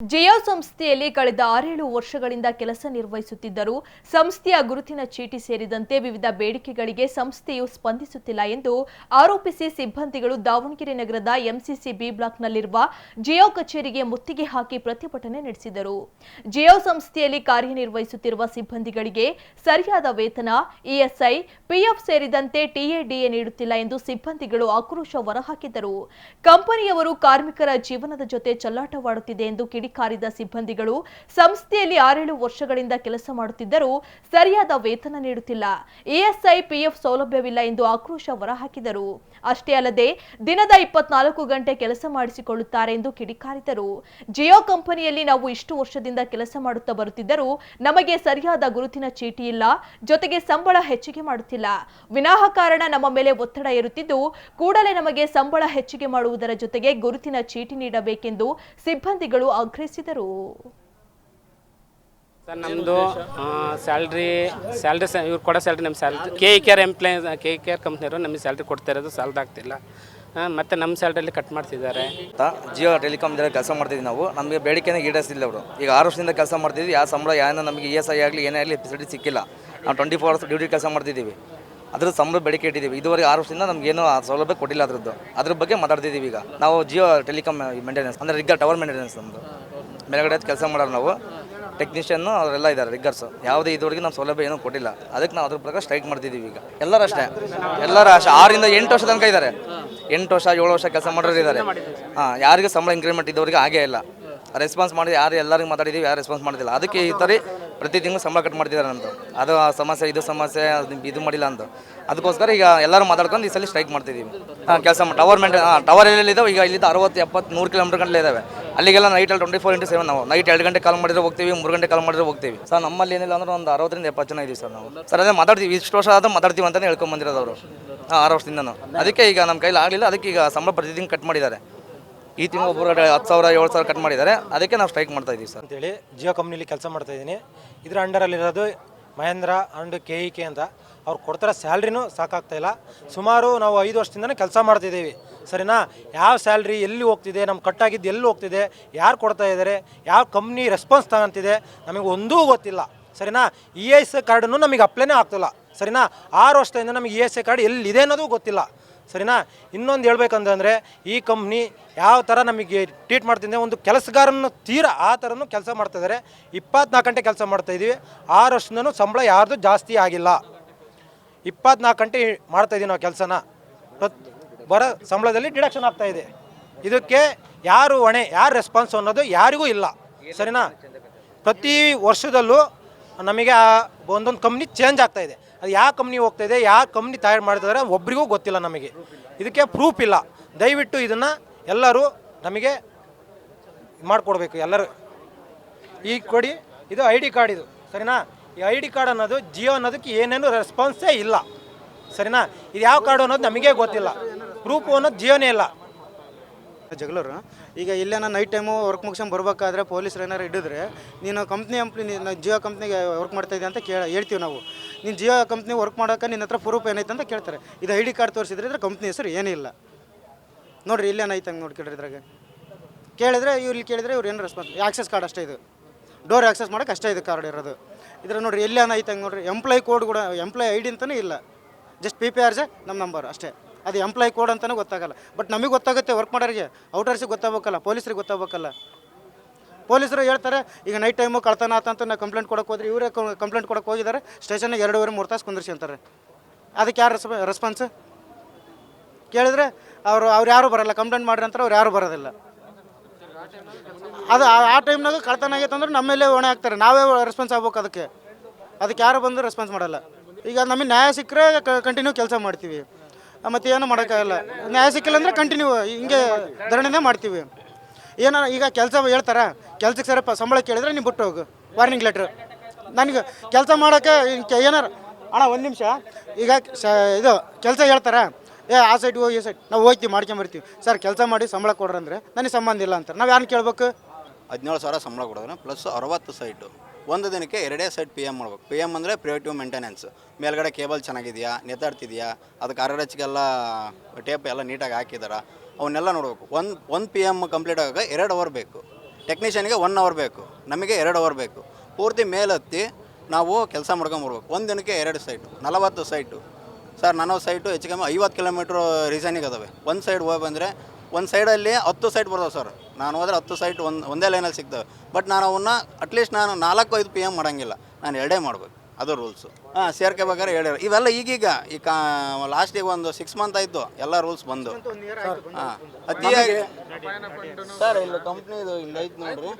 ಜಿಯೋ ಸಂಸ್ಥೆಯಲ್ಲಿ ಕಳೆದ ಆರೇಳು ವರ್ಷಗಳಿಂದ ಕೆಲಸ ನಿರ್ವಹಿಸುತ್ತಿದ್ದರೂ ಸಂಸ್ಥೆಯ ಗುರುತಿನ ಚೀಟಿ ಸೇರಿದಂತೆ ವಿವಿಧ ಬೇಡಿಕೆಗಳಿಗೆ ಸಂಸ್ಥೆಯು ಸ್ಪಂದಿಸುತ್ತಿಲ್ಲ ಎಂದು ಆರೋಪಿಸಿ ಸಿಬ್ಬಂದಿಗಳು ದಾವಣಗೆರೆ ನಗರದ ಎಂಸಿಸಿ ಬಿ ಬ್ಲಾಕ್ನಲ್ಲಿರುವ ಜಿಯೋ ಕಚೇರಿಗೆ ಮುತ್ತಿಗೆ ಹಾಕಿ ಪ್ರತಿಭಟನೆ ನಡೆಸಿದರು. ಜಿಯೋ ಸಂಸ್ಥೆಯಲ್ಲಿ ಕಾರ್ಯನಿರ್ವಹಿಸುತ್ತಿರುವ ಸಿಬ್ಬಂದಿಗಳಿಗೆ ಸರಿಯಾದ ವೇತನ ಇಎಸ್ಐ ಪಿಎಫ್ ಸೇರಿದಂತೆ ಟಿಎಡಿಎ ನೀಡುತ್ತಿಲ್ಲ ಎಂದು ಸಿಬ್ಬಂದಿಗಳು ಆಕ್ರೋಶ ಹೊರಹಾಕಿದರು ಕಂಪನಿಯವರು ಕಾರ್ಮಿಕರ ಜೀವನದ ಜೊತೆ ಚಲ್ಲಾಟವಾಡುತ್ತಿದೆ ಎಂದು ಕಿಡಿಕಾರಿದ ಸಿಬ್ಬಂದಿಗಳು ಸಂಸ್ಥೆಯಲ್ಲಿ ಆರೇಳು ವರ್ಷಗಳಿಂದ ಕೆಲಸ ಮಾಡುತ್ತಿದ್ದರೂ ಸರಿಯಾದ ವೇತನ ನೀಡುತ್ತಿಲ್ಲ. ಇಎಸ್ಐ ಪಿಎಫ್ ಸೌಲಭ್ಯವಿಲ್ಲ ಎಂದು ಆಕ್ರೋಶ ಹೊರಹಾಕಿದರು. ಅಷ್ಟೇ ಅಲ್ಲದೆ ದಿನದ ಇಪ್ಪತ್ನಾಲ್ಕು ಗಂಟೆ ಕೆಲಸ ಮಾಡಿಸಿಕೊಳ್ಳುತ್ತಾರೆ ಎಂದು ಕಿಡಿಕಾರಿದರು. ಜಿಯೋ ಕಂಪನಿಯಲ್ಲಿ ನಾವು ಇಷ್ಟು ವರ್ಷದಿಂದ ಕೆಲಸ ಮಾಡುತ್ತಾ ಬರುತ್ತಿದ್ದರೂ ನಮಗೆ ಸರಿಯಾದ ಗುರುತಿನ ಚೀಟಿ ಇಲ್ಲ. ಜೊತೆಗೆ ಸಂಬಳ ಹೆಚ್ಚಿಗೆ ಮಾಡುತ್ತಿಲ್ಲ. ವಿನಾಹ ಕಾರಣ ನಮ್ಮ ಮೇಲೆ ಒತ್ತಡ ಇರುತ್ತಿದ್ದು ಕೂಡಲೇ ನಮಗೆ ಸಂಬಳ ಹೆಚ್ಚಿಗೆ ಮಾಡುವುದರ ಜೊತೆಗೆ ಗುರುತಿನ ಚೀಟಿ ನೀಡಬೇಕೆಂದು ಸಿಬ್ಬಂದಿಗಳು ಆಗ್ರಹಿಸಿದರು ಸರ್ ನಮ್ಮದು ಸ್ಯಾಲ್ರಿ ಸ್ಯಾಲ್ರಿ ಸ ಇವ್ರು ಕೊಡೋ ಸ್ಯಾಲ್ರಿ ನಮ್ಮ salary K E care employ K E care ಕಂಪ್ನಿಯವರು ನಮಗೆ ಸ್ಯಾಲ್ರಿ ಕೊಡ್ತಾ ಇರೋದು ಸಾಲದಾಗ್ತಿಲ್ಲ ಮತ್ತು ನಮ್ಮ ಸ್ಯಾಲ್ರಿಯಲ್ಲಿ ಕಟ್ ಮಾಡ್ತಿದ್ದಾರೆ. ಜಿಯೋ ಟೆಲಿಕಾಮ್ದಲ್ಲಿ ಕೆಲಸ ಮಾಡ್ತಿದ್ವಿ ನಾವು. ನಮಗೆ ಬೇಡಿಕೆನೇ ಈಡೇರಿಸಿಲ್ಲ ಅವರು. ಈಗ ಆರು ವರ್ಷದಿಂದ ಕೆಲಸ ಮಾಡ್ತಿದ್ವಿ. ಯಾವ ಸಂಬಳ ಏನೋ ನಮಗೆ ಇ ಎಸ್ ಐ ಆಗಲಿ ಏನೇ ಆಗಲಿ ಫೆಸಿಲಿಟಿ ಸಿಕ್ಕಿಲ್ಲ. ನಾವು ಟ್ವೆಂಟಿ ಫೋರ್ ಅವರ್ಸ್ ಡ್ಯೂಟಿ ಕೆಲಸ ಮಾಡ್ತಿದ್ದೀವಿ ಅದ್ರ ಸಂಬಳ ಬೇಡಿಕೆ ಇಟ್ಟಿದ್ದೀವಿ ಇದುವರೆಗೆ ಆರು ವರ್ಷದಿಂದ ನಮಗೇನು ಆ ಸೌಲಭ್ಯ ಕೊಟ್ಟಿಲ್ಲ ಅದರದ್ದು. ಅದ್ರ ಬಗ್ಗೆ ಮಾತಾಡ್ತಿದ್ದೀವಿ ಈಗ. ನಾವು ಜಿಯೋ ಟೆಲಿಕಾಮ್ ಮೇಂಟೆನೆನ್ಸ್ ಅಂದರೆ ಈಗ ಟವರ್ ಮೇಂಟೆನೆನ್ಸ್ ನಮ್ಮದು ಮೇಲ್ಗಡೆ ಕೆಲಸ ಮಾಡೋರು ನಾವು ಟೆಕ್ನಿಷಿಯನ್ನು ಅವರೆಲ್ಲ ಇದ್ದಾರೆ ರಿಗ್ಗರ್ಸ್ ಯಾವುದೇ ಇದುವರೆಗೆ ನಮ್ಮ ಸೌಲಭ್ಯ ಏನೂ ಕೊಟ್ಟಿಲ್ಲ. ಅದಕ್ಕೆ ನಾವು ಅದ್ರ ಪ್ರಕಾರ ಸ್ಟ್ರೈಕ್ ಮಾಡ್ತಿದ್ದೀವಿ ಈಗ. ಎಲ್ಲರೂ ಅಷ್ಟೇ. ಎಲ್ಲರೂ ಅಷ್ಟೇ. ಆರಿಂದ ಎಂಟು ವರ್ಷ ತನಕ ಇದ್ದಾರೆ ಎಂಟು ವರ್ಷ, ಏಳು ವರ್ಷ ಕೆಲಸ ಮಾಡೋರು ಇದ್ದಾರೆ ಹಾಂ, ಯಾರಿಗೂ ಸಂಬಳ ಇನ್ಕ್ರಿಮೆಂಟ್ ಇದ್ದವರಿಗೆ ಆಗೇ ಇಲ್ಲ. ರೆಸ್ಪಾನ್ಸ್ ಮಾಡಿದ್ದು ಯಾರು ಎಲ್ಲರಿಗೂ ಮಾತಾಡಿದ್ದೀವಿ, ಯಾರು ರೆಸ್ಪಾನ್ಸ್ ಮಾಡಿದಿಲ್ಲ. ಅದಕ್ಕೆ ಈ ಥರ ಪ್ರತಿ ತಿಂಗಳು ಸಂಬಳ ಕಟ್ ಮಾಡ್ತಿದ್ದಾರೆ ಅಂತ. ಅದು ಆ ಸಮಸ್ಯೆ, ಇದು ಸಮಸ್ಯೆ ಇದು ಮಾಡಿಲ್ಲ ಅಂತ. ಅದಕ್ಕೋಸ್ಕರ ಈಗ ಎಲ್ಲರೂ ಮಾತಾಡ್ಕೊಂಡು ಈ ಸಲ ಸ್ಟ್ರೈಕ್ ಮಾಡ್ತಿದ್ದೀವಿ ಹಾಂ, ಕೆಲಸ ಟವರ್ ಮೇಂಟೈನ್ ಹಾಂ ಟವರ್ ಎಲ್ಲಿದ್ದಾವೆ? ಈಗ ಇಲ್ಲಿದ್ದ ಅರವತ್ತು, ಎಪ್ಪತ್ತು ನೂರು ಕಿಲೋಮೀಟರ್ ಗಂಟೆ ಇದ್ದಾವೆ. ಅಲ್ಲಿಗೆಲ್ಲ ನೈಟಲ್ಲಿ ಟ್ವೆಂಟಿ ಫೋರ್ ಇಂಟು ಸೆವೆನ್ ನಾವು. ನೈಟ್ ಎರಡು ಗಂಟೆ ಕಾಲ್ ಮಾಡಿದ್ರೆ ಹೋಗ್ತೀವಿ, ಮೂರು ಗಂಟೆ ಕಾಲ್ ಮಾಡಿದ್ರೆ ಹೋಗ್ತೀವಿ. ಸರ್ ನಮ್ಮಲ್ಲಿ ಏನಿಲ್ಲ ಅಂದ್ರೆ ಒಂದು ಅರವತ್ತರಿಂದ ಎಪ್ಪತ್ತು ಜನ ಇದ್ದೀವಿ ಸರ್ ನಾವು. ಸರ್ ಅದೇ ಮಾತಾಡ್ತೀವಿ, ಇಷ್ಟು ವರ್ಷ ಆದರೂ ಮಾತಾಡ್ತೀವಿ ಅಂತಲೇ ಹೇಳ್ಕೊಂಡ್ ಬಂದಿರೋದು ಅವರು. ಹಾಂ, ಆರು ವರ್ಷದಿಂದನೂ. ಅದಕ್ಕೆ ಈಗ ನಮ್ಮ ಕೈಲಿ ಆಗಲಿಲ್ಲ, ಅದಕ್ಕೆ ಈಗ ಸಂಬಳ ಪ್ರತಿ ತಿಂಗಳು ಕಟ್ ಮಾಡಿದ್ದಾರೆ. ಈ ತಿಂಗಳು ಒಬ್ಬರು ಹತ್ತು ಸಾವಿರ, ಏಳು ಸಾವಿರ ಕಟ್ ಮಾಡಿದ್ದಾರೆ. ಅದಕ್ಕೆ ನಾವು ಸ್ಟ್ರೈಕ್ ಮಾಡ್ತಾ ಇದ್ದೀವಿ ಸರ್. ಅಂತೇಳಿ ಜಿಯೋ ಕಂಪ್ನಿಲಿ ಕೆಲಸ ಮಾಡ್ತಾ ಇದ್ದೀನಿ ಇದರ ಅಂಡರಲ್ಲಿರೋದು Mahendra and K E K ಅಂತ. ಅವ್ರು ಕೊಡ್ತಾರೆ ಸ್ಯಾಲ್ರಿನೂ ಸಾಕಾಗ್ತಾ ಇಲ್ಲ. ಸುಮಾರು ನಾವು ಐದು ವರ್ಷದಿಂದನೇ ಕೆಲಸ ಮಾಡ್ತಿದ್ದೀವಿ ಸರಿನಾ? ಯಾವ ಸ್ಯಾಲ್ರಿ ಎಲ್ಲಿ ಹೋಗ್ತಿದೆ? ನಮ್ಮ ಕಟ್ಟಾಗಿದ್ದು ಎಲ್ಲಿ ಹೋಗ್ತಿದೆ? ಯಾರು ಕೊಡ್ತಾ ಇದ್ದಾರೆ ಯಾವ ಕಂಪ್ನಿ ರೆಸ್ಪಾನ್ಸ್ ತಗೊಂತಿದೆ? ನಮಗೆ ಒಂದೂ ಗೊತ್ತಿಲ್ಲ. ಸರಿನಾ? ಇ ಎಸ್ ಕಾರ್ಡನ್ನು ನಮಗೆ ಅಪ್ಲೈನೇ ಆಗ್ತಿಲ್ಲ. ಸರಿನಾ? ಆರು ವರ್ಷದಿಂದ ನಮಗೆ ಇ ಎಸ್ ಎ ಕಾರ್ಡ್ ಎಲ್ಲಿದೆ ಅನ್ನೋದು ಗೊತ್ತಿಲ್ಲ. ಸರಿನಾ? ಇನ್ನೊಂದು ಹೇಳ್ಬೇಕಂತಂದರೆ ಈ ಕಂಪ್ನಿ ಯಾವ ಥರ ನಮಗೆ ಟ್ರೀಟ್ ಮಾಡ್ತಿದ್ದೆ ಒಂದು ಕೆಲಸಗಾರನ ತೀರ ಆ ಥರನೂ ಕೆಲಸ ಮಾಡ್ತಿದ್ದಾರೆ ಇಪ್ಪತ್ನಾಲ್ಕು ಗಂಟೆ ಕೆಲಸ ಮಾಡ್ತಾಯಿದ್ದೀವಿ ಆರು ವರ್ಷದಿಂದನೂ ಸಂಬಳ ಯಾರ್ದು ಜಾಸ್ತಿ ಆಗಿಲ್ಲ. ಇಪ್ಪತ್ನಾಲ್ಕು ಗಂಟೆ ಮಾಡ್ತಾಯಿದ್ದೀವಿ ನಾವು ಕೆಲಸನ. ಬರ ಸಂಬಳದಲ್ಲಿ ಡಿಡಕ್ಷನ್ ಆಗ್ತಾ ಇದೆ. ಇದಕ್ಕೆ ಯಾರು ಹೊಣೆ, ಯಾರು ರೆಸ್ಪಾನ್ಸ್ ಅನ್ನೋದು ಯಾರಿಗೂ ಇಲ್ಲ. ಸರಿನಾ? ಪ್ರತಿ ವರ್ಷದಲ್ಲೂ ನಮಗೆ ಒಂದೊಂದು ಕಂಪ್ನಿ ಚೇಂಜ್ ಆಗ್ತಾ ಇದೆ. ಅದು ಯಾವ ಕಂಪ್ನಿ ಹೋಗ್ತಾ ಇದೆ, ಯಾವ ಕಂಪ್ನಿ ತಯಾರು ಮಾಡ್ತಿದ್ದಾರೆ ಒಬ್ರಿಗೂ ಗೊತ್ತಿಲ್ಲ ನಮಗೆ. ಇದಕ್ಕೆ ಪ್ರೂಫ್ ಇಲ್ಲ. ದಯವಿಟ್ಟು ಇದನ್ನು ಎಲ್ಲರೂ ನಮಗೆ ಮಾಡಿಕೊಡ್ಬೇಕು, ಎಲ್ಲರೂ. ಈ ಕೊಡಿ, ಇದು ಐ ಡಿ ಕಾರ್ಡ್ ಇದು, ಸರಿನಾ? ಈ ಐ ಡಿ ಕಾರ್ಡ್ ಅನ್ನೋದು ಜಿಯೋ ಅನ್ನೋದಕ್ಕೆ ಏನೇನು ರೆಸ್ಪಾನ್ಸೇ ಇಲ್ಲ. ಸರಿನಾ? ಇದು ಯಾವ ಕಾರ್ಡು ಅನ್ನೋದು ನಮಗೆ ಗೊತ್ತಿಲ್ಲ. ಪ್ರೂಫ್ ಅನ್ನೋದು ಜಿಯೋನೇ ಇಲ್ಲ. ಜಗಳರು. ಈಗ ಇಲ್ಲೇನ ನೈಟ್ ಟೈಮು ವರ್ಕ್ ಮುಗಿಸ್ಕೊಂಡು ಬರ್ಬೇಕಾದ್ರೆ ಪೊಲೀಸರು ಏನಾರು ಹಿಡಿದ್ರೆ, ನೀನು ಕಂಪ್ನಿ ಎಂಪ್ಲಿ ನೀನು ಜಿಯೋ ಕಂಪ್ನಿಗೆ ವರ್ಕ್ ಮಾಡ್ತಾ ಇದೆಯಾ ಅಂತ ಕೇಳ ಹೇಳ್ತೀವಿ ನಾವು. ನೀನು ಜಿಯೋ ಕಂಪ್ನಿ ವರ್ಕ್ ಮಾಡೋಕೆ ನಿನ್ನ ಹತ್ರ ಪ್ರೂಫ್ ಏನೈತೆ ಅಂತ ಕೇಳ್ತಾರೆ. ಇದು ಐ ಡಿ ಕಾರ್ಡ್ ತೋರಿಸಿದ್ರೆ ಇದ್ರೆ ಕಂಪ್ನಿ ಹೆಸರು ಏನೂ ಇಲ್ಲ. ನೋಡ್ರಿ ಇಲ್ಲೇನೈತೆ ಹಂಗೆ ನೋಡ್ಕೊಳ್ರಿ ಇದ್ರಾಗೆ. ಕೇಳಿದ್ರೆ, ಇವ್ರು ಕೇಳಿದ್ರೆ ಇವ್ರು ಏನು ರೆಸ್ಪಾನ್ಸ್ ಆಕ್ಸೆಸ್ ಕಾರ್ಡ್ ಅಷ್ಟೇ ಇದು. ಡೋರ್ ಆಕ್ಸೆಸ್ ಮಾಡೋಕೆ ಅಷ್ಟೇ ಇದು ಕಾರ್ಡ್ ಇರೋದು. ಇದ್ರ ನೋಡ್ರಿ ಎಲ್ಲಿ ಐತೆ ಹಂಗೆ ನೋಡ್ರಿ. ಎಂಪ್ಲಾಯ್ ಕೋಡ್ ಕೂಡ ಎಂಪ್ಲಾಯ್ ಐ ಡಿ ಅಂತಲೇ ಇಲ್ಲ. ಜಸ್ಟ್ ಪಿ ಪಿ ಆರ್ಸೆ ನಮ್ಮ ನಂಬರ್ ಅಷ್ಟೇ. ಅದು ಎಂಪ್ಲಾಯ್ ಕೋಡ್ ಅಂತಲೂ ಗೊತ್ತಾಗಲ್ಲ. ಬಟ್ ನಮಗೆ ಗೊತ್ತಾಗುತ್ತೆ ವರ್ಕ್ ಮಾಡೋರಿಗೆ. ಔಟರ್ಸಿಗೆ ಗೊತ್ತಾಗಬೇಕಲ್ಲ, ಪೊಲೀಸರಿಗೆ ಗೊತ್ತಾಗಬೇಕಲ್ಲ. ಪೊಲೀಸರು ಹೇಳ್ತಾರೆ, ಈಗ ನೈಟ್ ಟೈಮು ಕಳ್ತನ ಆತಂತ ನಾವು ಕಂಪ್ಲೇಂಟ್ ಕೊಡೋಕೆ ಹೋದ್ರೆ ಇವರೇ ಕಂಪ್ಲೇಂಟ್ ಕೊಡೋಕೆ ಹೋಗಿದ್ದಾರೆ. ಸ್ಟೇಷನ್ಗೆ ಎರಡೂವರೆ, ಮೂರು ತಾಸು ಕುಂದಿರ್ಸಿ ಅಂತಾರೆ. ಅದಕ್ಕೆ ಯಾರು ರೆಸ್ಪ ರೆಸ್ಪಾನ್ಸ್ ಕೇಳಿದ್ರೆ ಅವರು, ಅವ್ರು ಯಾರು ಬರಲ್ಲ. ಕಂಪ್ಲೇಂಟ್ ಮಾಡ್ರಿ ಅಂತಾರೆ, ಅವ್ರು ಯಾರು ಬರೋದಿಲ್ಲ. ಅದು ಆ- ಟೈಮ್ನಾಗ ಕಳ್ತನ ಆಗೈತೆ ಅಂದ್ರೆ ನಮ್ಮ ಹಾಕ್ತಾರೆ. ನಾವೇ ರೆಸ್ಪಾನ್ಸ್ ಆಗ್ಬೇಕು ಅದಕ್ಕೆ. ಅದಕ್ಕೆ ಯಾರು ಬಂದು ರೆಸ್ಪಾನ್ಸ್ ಮಾಡಲ್ಲ. ಈಗ ನಮಗೆ ನ್ಯಾಯ ಸಿಕ್ಕರೆ ಕಂಟಿನ್ಯೂ ಕೆಲಸ ಮಾಡ್ತೀವಿ. ಮತ್ತು ಏನು ಮಾಡೋಕ್ಕಾಗಲ್ಲ. ನ್ಯಾಯ ಸಿಕ್ಕಿಲ್ಲ ಅಂದರೆ ಕಂಟಿನ್ಯೂ ಹಿಂಗೆ ಧರಣಿನೇ ಮಾಡ್ತೀವಿ. ಏನಾರ ಈಗ ಕೆಲಸ ಹೇಳ್ತಾರೆ? ಕೆಲ್ಸಕ್ಕೆ ಸರಪ್ಪ, ಸಂಬಳ ಕೇಳಿದ್ರೆ ನೀವು ಬಿಟ್ಟು ಹೋಗು. ವಾರ್ನಿಂಗ್ ಲೆಟ್ರ್ ನನಗೆ ಕೆಲಸ ಮಾಡೋಕ್ಕೆ ಏನಾರ ಅಣ್ಣ, ಒಂದು ನಿಮಿಷ. ಈಗ ಸ ಇದು, ಕೆಲಸ ಹೇಳ್ತಾರೆ? ಏ, ಆ ಸೈಡ್ ಹೋಗಿ, ಈ ಸೈಡ್ ನಾವು ಹೋಗ್ತೀವಿ ಮಾಡ್ಕೊಂಬರ್ತೀವಿ ಸರ್ ಕೆಲಸ ಮಾಡಿ ಸಂಬಳ ಕೊಡ್ರಂದ್ರೆ ನನಗೆ ಸಂಬಂಧ ಇಲ್ಲ ಅಂತಾರೆ. ನಾವು ಯಾರನ್ನ ಕೇಳ್ಬೇಕು? ಹದಿನೇಳು ಸಾವಿರ ಸಂಬಳ ಕೊಡೋದ್ರೆ ಪ್ಲಸ್ ಅರವತ್ತು ಸೈಟು ಒಂದು ದಿನಕ್ಕೆ ಎರಡೇ ಸೈಟ್ ಪಿ ಎಂ ಮಾಡ್ಬೇಕು. ಪಿ ಎಂ ಅಂದರೆ ಪ್ರಿವೇಟಿವ್ ಮೇಂಟೆನೆನ್ಸ್ ಮೇಲ್ಗಡೆ ಕೇಬಲ್ ಚೆನ್ನಾಗಿದೆಯಾ? ನೆತಾಡ್ತಿದೆಯಾ ಅದಕ್ಕೆ ಆರ್ ಟೇಪ್ ಎಲ್ಲ ನೀಟಾಗಿ ಹಾಕಿದಾರ. ಅವನ್ನೆಲ್ಲ ನೋಡಬೇಕು. ಒಂದು ಒಂದು ಪಿ ಎಂ ಕಂಪ್ಲೀಟ್ ಆಗೋಕೆ ಎರಡು ಅವರ್ ಬೇಕು. ಟೆಕ್ನಿಷಿಯನ್ಗೆ ಒನ್ ಅವರ್ ಬೇಕು. ನಮಗೆ ಎರಡು ಅವರ್ ಬೇಕು. ಪೂರ್ತಿ ಮೇಲತ್ತಿ ನಾವು ಕೆಲಸ ಮಾಡ್ಕೊಂಬರ್ಬೇಕು ಒಂದು ದಿನಕ್ಕೆ ಎರಡು ಸೈಟು ನಲವತ್ತು ಸೈಟು ಸರ್ ನಾನು ಸೈಟು ಹೆಚ್ಚು ಕಮ್ಮಿ ಐವತ್ತು ಕಿಲೋಮೀಟ್ರ್ ರೀಸನಿಗೆ ಅದಾವೆ. ಒಂದು ಸೈಡ್ ಹೋಗಿ ಬಂದರೆ, ಒಂದು ಸೈಡಲ್ಲಿ ಹತ್ತು ಸೈಟ್ ಬರ್ತಾವೆ ಸರ್ ನಾನು ಹೋದ್ರೆ ಹತ್ತು ಸೈಟ್ ಒಂದು ಒಂದೇ ಲೈನಲ್ಲಿ ಸಿಗ್ತವೆ. ಬಟ್ ನಾನು ಅವನ್ನ ಅಟ್ಲೀಸ್ಟ್ ನಾನು ನಾಲ್ಕು ಐದು ಪಿ ಎಂ ಮಾಡೋಂಗಿಲ್ಲ. ನಾನು ಎರಡೇ ಮಾಡ್ಬೇಕು. ಅದು ರೂಲ್ಸು ಹಾಂ ಸೇರ್ಕೋಬೇಕಾದ್ರೆ ಹೇಳಿರೋ ಇವೆಲ್ಲ ಈಗೀಗ ಈ ಕಾ ಲಾಸ್ಟಿಗೆ ಒಂದು ಸಿಕ್ಸ್ ಮಂತ್ ಆಯಿತು. ಎಲ್ಲ ರೂಲ್ಸ್ ಬಂದು. ಹಾಂ ಅತಿಯಾಗಿ ಸರ್ ಇಲ್ಲಿ ಕಂಪ್ನಿದು ಇಲ್ಲಿ ಐತೆ ನೋಡ್ರಿ.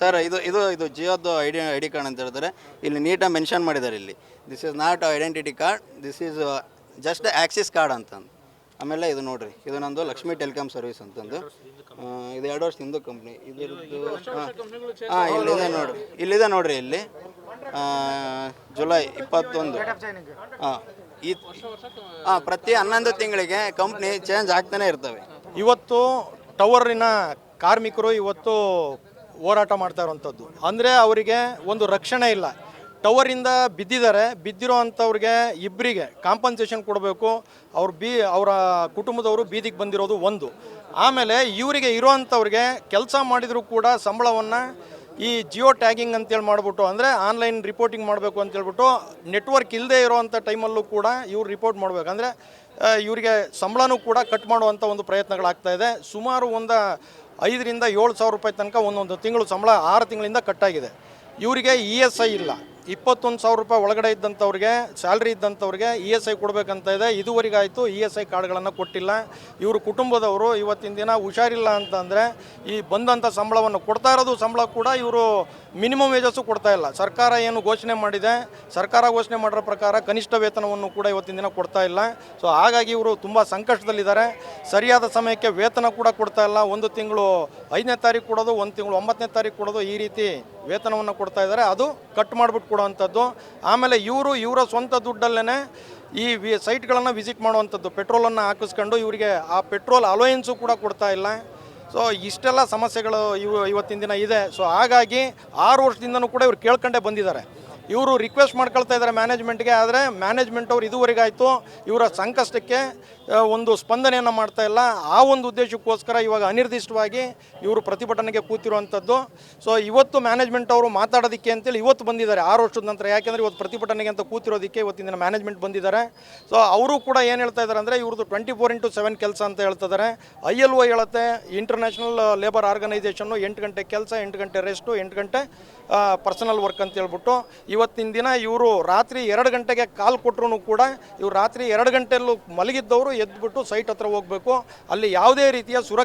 ಸರ್ ಇದು ಇದು ಇದು ಜಿಯೋದು I D I D card ಅಂತ ಹೇಳಿದ್ರೆ ಇಲ್ಲಿ ನೀಟಾಗಿ ಮೆನ್ಷನ್ ಮಾಡಿದ್ದಾರೆ ಇಲ್ಲಿ. This is not identity card this is just Axis card ಅಂತಂದು ಆಮೇಲೆ ಇದು ನೋಡ್ರಿ, ಇದು ನಂದು ಲಕ್ಷ್ಮಿ ಟೆಲಿಕಾಮ್ ಸರ್ವಿಸ್ ಅಂತಂದು. ಇದು ಎರಡು ವರ್ಷ ಹಿಂದೂ ಕಂಪ್ನಿ. ಇದ್ರದ್ದು, ಹಾಂ. ಇಲ್ಲಿದೆ ನೋಡ್ರಿ. ಇಲ್ಲಿದೆ ನೋಡ್ರಿ ಇಲ್ಲಿ. ಜುಲೈ ಇಪ್ಪತ್ತೊಂದು. ಹಾಂ, ಈ, ಹಾಂ, ಪ್ರತಿ ಹನ್ನೊಂದು ತಿಂಗಳಿಗೆ ಕಂಪ್ನಿ ಚೇಂಜ್ ಆಗ್ತಾನೆ ಇರ್ತವೆ. ಇವತ್ತು ಟವರಿನ ಕಾರ್ಮಿಕರು ಇವತ್ತು ಹೋರಾಟ ಮಾಡ್ತಾ ಇರುವಂಥದ್ದು. ಅಂದರೆ ಅವರಿಗೆ ಒಂದು ರಕ್ಷಣೆ ಇಲ್ಲ. ಟವರಿಂದ ಬಿದ್ದಿದ್ದಾರೆ, ಬಿದ್ದಿರೋ ಅಂಥವ್ರಿಗೆ ಇಬ್ಬರಿಗೆ ಕಾಂಪನ್ಸೇಷನ್ ಕೊಡಬೇಕು. ಅವ್ರ ಬಿ, ಅವರ ಕುಟುಂಬದವರು ಬೀದಿಗೆ ಬಂದಿರೋದು ಒಂದು. ಆಮೇಲೆ ಇವರಿಗೆ ಇರೋವಂಥವ್ರಿಗೆ ಕೆಲಸ ಮಾಡಿದರೂ ಕೂಡ ಸಂಬಳವನ್ನು ಈ ಜಿಯೋ ಟ್ಯಾಗಿಂಗ್ ಅಂತೇಳಿ ಮಾಡಿಬಿಟ್ಟು, ಅಂದರೆ ಆನ್ಲೈನ್ ರಿಪೋರ್ಟಿಂಗ್ ಮಾಡಬೇಕು ಅಂತೇಳ್ಬಿಟ್ಟು ನೆಟ್ವರ್ಕ್ ಇಲ್ಲದೆ ಇರೋವಂಥ ಟೈಮಲ್ಲೂ ಕೂಡ ಇವ್ರು ರಿಪೋರ್ಟ್ ಮಾಡಬೇಕು. ಅಂದರೆ ಇವರಿಗೆ ಸಂಬಳನೂ ಕೂಡ ಕಟ್ ಮಾಡುವಂಥ ಒಂದು ಪ್ರಯತ್ನಗಳಾಗ್ತಾ ಇದೆ. ಸುಮಾರು ಒಂದು ಐದರಿಂದ ಏಳು ಸಾವಿರ ರೂಪಾಯಿ ತನಕ ಒಂದೊಂದು ತಿಂಗಳು ಸಂಬಳ ಆರು ತಿಂಗಳಿಂದ ಕಟ್ಟಾಗಿದೆ ಇವರಿಗೆ ಇ ಎಸ್ ಐ ಇಲ್ಲ. ಇಪ್ಪತ್ತೊಂದು ಸಾವಿರ ರೂಪಾಯಿ ಒಳಗಡೆ ಇದ್ದಂಥವ್ರಿಗೆ ಸ್ಯಾಲ್ರಿ ಇದ್ದಂಥವ್ರಿಗೆ ಇ ಎಸ್ ಐ ಕೊಡಬೇಕಂತ ಇದೆ. ಇದುವರೆಗೆ ಆಯಿತು ಇ ಎಸ್ ಐ ಕಾರ್ಡ್ಗಳನ್ನು ಕೊಟ್ಟಿಲ್ಲ. ಇವರು ಕುಟುಂಬದವರು ಇವತ್ತಿನ ದಿನ ಹುಷಾರಿಲ್ಲ ಅಂತಂದರೆ ಈ ಬಂದಂಥ ಸಂಬಳವನ್ನು ಕೊಡ್ತಾ ಇರೋದು ಸಂಬಳ ಕೂಡ ಇವರು ಮಿನಿಮಮ್ ವೇಜಸ್ಸು ಕೊಡ್ತಾ ಇಲ್ಲ. ಸರ್ಕಾರ ಏನು ಘೋಷಣೆ ಮಾಡಿದೆ, ಸರ್ಕಾರ ಘೋಷಣೆ ಮಾಡಿರೋ ಪ್ರಕಾರ ಕನಿಷ್ಠ ವೇತನವನ್ನು ಕೂಡ ಇವತ್ತಿನ ದಿನ ಕೊಡ್ತಾ ಇಲ್ಲ. ಸೊ ಹಾಗಾಗಿ ಇವರು ತುಂಬ ಸಂಕಷ್ಟದಲ್ಲಿದ್ದಾರೆ. ಸರಿಯಾದ ಸಮಯಕ್ಕೆ ವೇತನ ಕೂಡ ಕೊಡ್ತಾ ಇಲ್ಲ. ಒಂದು ತಿಂಗಳು ಐದನೇ ತಾರೀಕು ಕೊಡೋದು, ಒಂದು ತಿಂಗಳು ಒಂಬತ್ತನೇ ತಾರೀಕು ಕೊಡೋದು ಈ ರೀತಿ ವೇತನವನ್ನು ಕೊಡ್ತಾ ಇದ್ದಾರೆ, ಅದು ಕಟ್ ಮಾಡಿಬಿಟ್ಟು ಕೊಡುವಂಥದ್ದು. ಆಮೇಲೆ ಇವರು ಇವರ ಸ್ವಂತ ದುಡ್ಡಲ್ಲೇ ಈ ವಿ ಸೈಟ್ಗಳನ್ನು ವಿಸಿಟ್ ಮಾಡುವಂಥದ್ದು, ಪೆಟ್ರೋಲನ್ನು ಹಾಕಿಸ್ಕೊಂಡು ಇವರಿಗೆ ಆ ಪೆಟ್ರೋಲ್ ಅಲೋಯನ್ಸು ಕೂಡ ಕೊಡ್ತಾ ಇಲ್ಲ. ಸೊ, ಇಷ್ಟೆಲ್ಲ ಸಮಸ್ಯೆಗಳು ಇವು ಇವತ್ತಿನ ದಿನ ಇದೆ. ಸೊ, ಹಾಗಾಗಿ ಆರು ವರ್ಷದಿಂದನೂ ಕೂಡ ಇವರು ಕೇಳ್ಕೊಂಡೇ ಬಂದಿದ್ದಾರೆ. ಇವರು ರಿಕ್ವೆಸ್ಟ್ ಮಾಡ್ಕೊಳ್ತಾ ಇದ್ದಾರೆ ಮ್ಯಾನೇಜ್ಮೆಂಟ್ಗೆ ಆದರೆ ಮ್ಯಾನೇಜ್ಮೆಂಟ್ ಅವ್ರು ಇದುವರೆಗಾಯಿತು ಇವರ ಸಂಕಷ್ಟಕ್ಕೆ ಒಂದು ಸ್ಪಂದನೆಯನ್ನು ಮಾಡ್ತಾ ಇಲ್ಲ. ಆ ಒಂದು ಉದ್ದೇಶಕ್ಕೋಸ್ಕರ ಇವಾಗ ಅನಿರ್ದಿಷ್ಟವಾಗಿ ಇವರು ಪ್ರತಿಭಟನೆಗೆ ಕೂತಿರುವಂಥದ್ದು. ಸೊ ಇವತ್ತು ಮ್ಯಾನೇಜ್ಮೆಂಟ್ ಅವರು ಮಾತಾಡೋದಕ್ಕೆ ಅಂತೇಳಿ ಇವತ್ತು ಬಂದಿದ್ದಾರೆ, ಆರು ವರ್ಷದ ನಂತರ. ಯಾಕೆಂದರೆ ಇವತ್ತು ಪ್ರತಿಭಟನೆಗೆ ಅಂತ ಕೂತಿರೋದಕ್ಕೆ ಇವತ್ತಿನ ದಿನ ಮ್ಯಾನೇಜ್ಮೆಂಟ್ ಬಂದಿದ್ದಾರೆ. ಸೊ ಅವರು ಕೂಡ ಏನು ಹೇಳ್ತಾ ಇದ್ದಾರೆ ಅಂದರೆ, ಇವ್ರದ್ದು ಟ್ವೆಂಟಿ ಫೋರ್ ಇಂಟು ಸೆವೆನ್ ಕೆಲಸ ಅಂತ ಹೇಳ್ತಿದ್ದಾರೆ ಐ ಎಲ್ ಒ ಹೇಳುತ್ತೆ ಇಂಟರ್ನ್ಯಾಷನಲ್ ಲೇಬರ್ ಆರ್ಗನೈಸೇಷನ್ನು ಎಂಟು ಗಂಟೆ ಕೆಲಸ, ಎಂಟು ಗಂಟೆ ರೆಸ್ಟು ಎಂಟು ಗಂಟೆ ಪರ್ಸನಲ್ ವರ್ಕ್ ಅಂತ ಹೇಳ್ಬಿಟ್ಟು. ಇವತ್ತಿನ ದಿನ ಇವರು ರಾತ್ರಿ ಎರಡು ಗಂಟೆಗೆ ಕಾಲ್ ಕೊಟ್ಟರು ಕೂಡ ಇವರು ರಾತ್ರಿ ಎರಡು ಗಂಟೆಯಲ್ಲೂ ಮಲಗಿದ್ದವರು ಎದ್ದುಬಿಟ್ಟು ಸೈಟ್ ಹತ್ರ ಹೋಗಬೇಕು. ಅಲ್ಲಿ ಯಾವುದೇ ರೀತಿಯ ಸುರಕ್ಷ